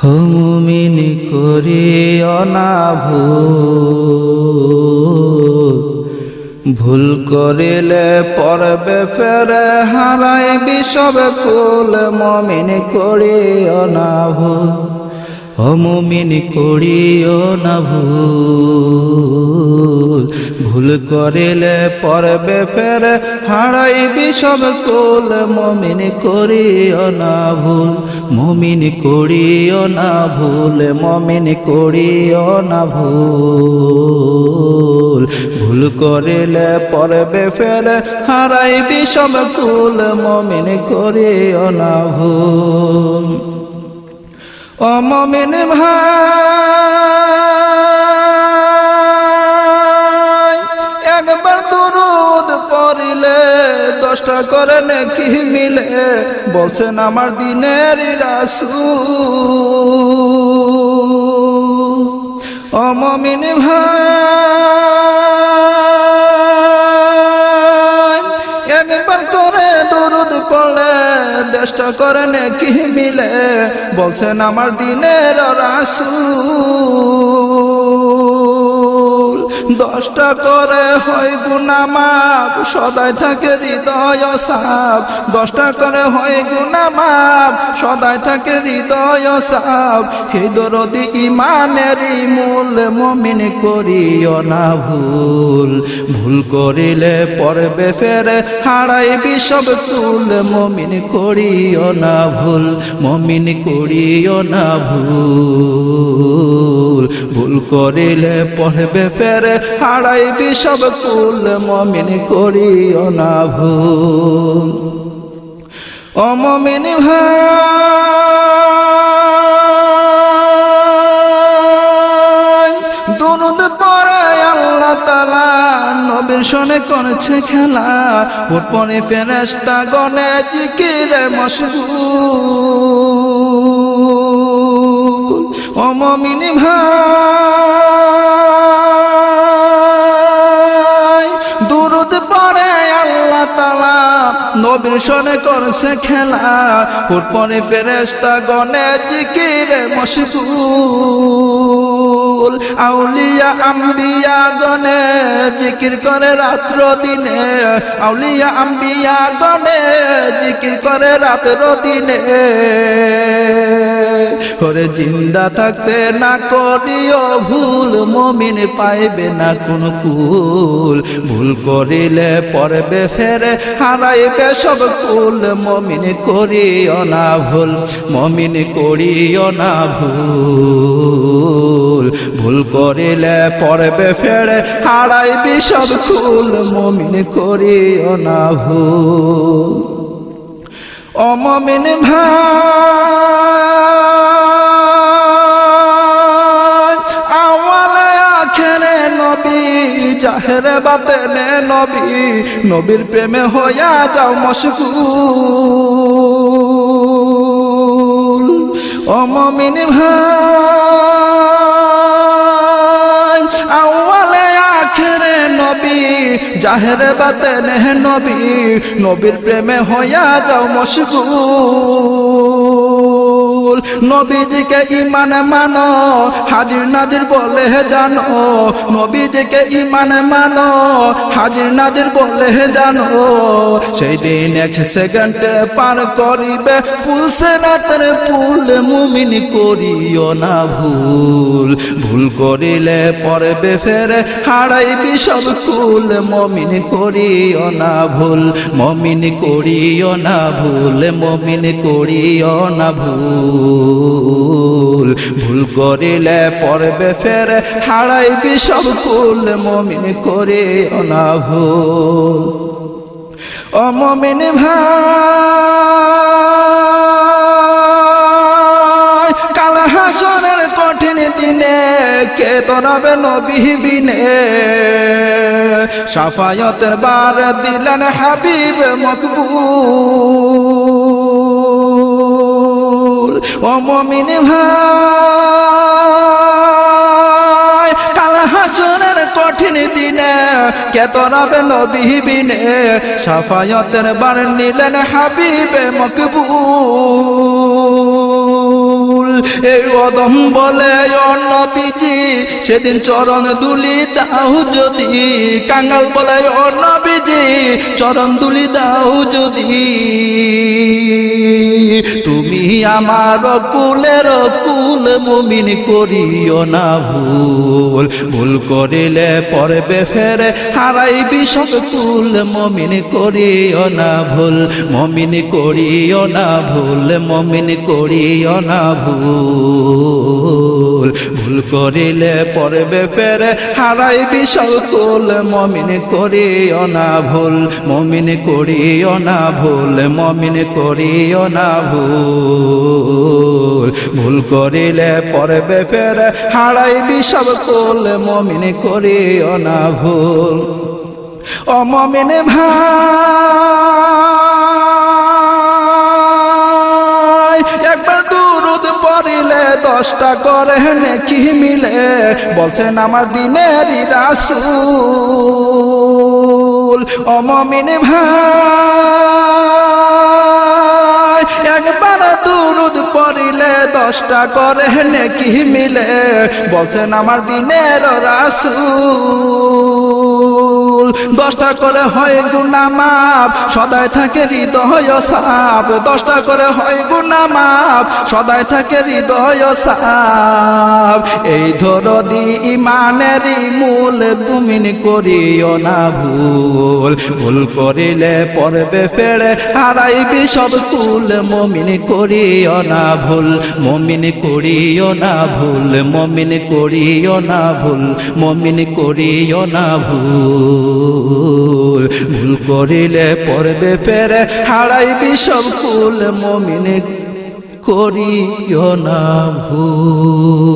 হমুমিন করি অনা ভুল। করিলে পরবে ফেরে হারাই বিষব কুল মমিন করি অনা ভুল। অমুমিন করিও না ভুল। ভুল করিলে পরবে ফের হারাই বিষব কুল। মমিন করিও না ভুল, মমিন করিও না ভুল, মমিন করিও না ভুল। ভুল করিলে পরবে ফের হারাই বিষব কুল, মমিন করিও না ভুল। অমমিন ভাই, একবার দুরুদ পড়িলে দশটা করে নাকি মিলে, বলছেন আমার দিনের রাসু অমমিন ভাই দেশটা করে কি মিলে বলছেন আমার দিনের রাসুল। দশটা করে হয় গুনামাপ, সদাই থাকে হৃদয় সাপ। দশটা করে হয় গুনামাপ, সদাই থাকে হৃদয় সাপ। হে দরদি ইমানেরই মূল, মমিন করিও না ভুল। ভুল করিলে পরবে ফেরে হারাই বিষব তুল মমিন করিও না ভুল, মমিন করিও না ভুল। করিলে পড়বে ফেরে হারাই বিষব কুল মমিন করিও না ভুল। অমমিন ভাই, দুরুদ পরে আল্লাহ তালা নবীর সনে করেছে খেলা। ভোটপনে ফেরেস্তা গনে জিকিরে মশগুল। অমমিন ভাই, দুরুদ পরে আল্লাহ তালা নবীর সনে করছে খেলা। ভোটপনে ফেরেস্তা গণেশ কিরে মশগুল। আউলিয়া, আম্বিয়া গনে জিকির করে রাত্র দিনে। আউলিয়া, আম্বিয়া গনে জিকির করে রাত্র দিনে। করে জিন্দা থাকতে না করিও ভুল, মমিন পাইবে না কোন কুল। ভুল করিলে পরবে ফেরে, হারাইবে সব কুল। মমিন করিও না ভুল, মমিন করিও না ভুল। ভুল করিলে পরবে ফেরে হারাইবি সব কুল মমিন করিও না ভুল। অমমিন ভাই আওয়ালে আখেরে নবী, জাহেরে বাতেনে নবী, নবীর প্রেমে হইয়া যাও মশগুল। অমমিন ভাই জাহেরে বাতেন নবী নবীর প্রেমে হইয়া যাও মশগুল। নবীজিকে ইমান মানো। হাজির নাজির বলে জানো, নবীজিকে ইমান মানো। হাজির নাজির বলে জানো, সেই দিন এক সেকেন্ডে পার করিবে, ফুলসে রাতের ফুল মুমিন করিও না ভুল। ভুল করিলে পরবে ফেরে হারাইবি সব কুল মমিন করিও না ভুল। মমিন করিও না ভুল, মমিন করিও না ভুল। ভুল ভুল করিলে পরবে ফেরে, হারাইবি সব কুল মমিন করিও না ভুল। অমমিন ভাই, কাল হাসনের কঠিন দিনে কে তোরাবে নবী বিনে, সাফায়তের বার দিলেন হাবিব মকবুল। অমমিন ভাই, কাল হাসনের কঠিন দিনে কে তোরাবে নবী বিনে সাফায়তের বার নিলেন হাবিবে মকবুল। এই অদম বলে অন্নবিজি সেদিন চরণ দুলি দাও যদি কাঙ্গাল বলে অন্নবিজি চরণ দুলি দাও যদি। তুমি আমার কুলের কুল মুমিন করিও না ভুল। ভুল করিলে পরবে ফেরে হারাইবি সব কুল মমিন করিও না ভুল। মমিন করিও না ভুল, মমিন করিও না ভুল। ভুল করিলে ফেরে হারাইবি সব কুল, মমিন করিও না ভুল, মমিন করিও না ভুল, মমিন করিও না ভুল। ভুল করিলে পরবে ফেরে হারাইবি সব কুল, মমিন করিও না ভুল। ও মমিন ভাই! দশটা করে নেকি মিলে বলছেন আমার দিনেরই রাসুল। ও মমিন ভাই, একবার দুরুদ পড়িলে দশটা করে নেকি মিলে বলছেন আমার দিনের রাসুল। দশটা করে হয় গুনা মাপ সদায় থাকে হৃদয় সাপ। দশটা করে হয় গুনা মাপ সদায় থাকে হৃদয় সাপ। এই ধরদি ইমানেরই মূল গুমিন করিও না ভুল। ভুল করিলে পরবে ফেড়ে, হারাইবি সব কুল। মমিন করিও না ভুল, মমিন করিও না ভুল, মমিন করিও না ভুল, মমিন করিও না ভুল। ভুল করিলে পড়বে পেরে হারাই বিষম ফুল। মমিনে করিও না ভুল।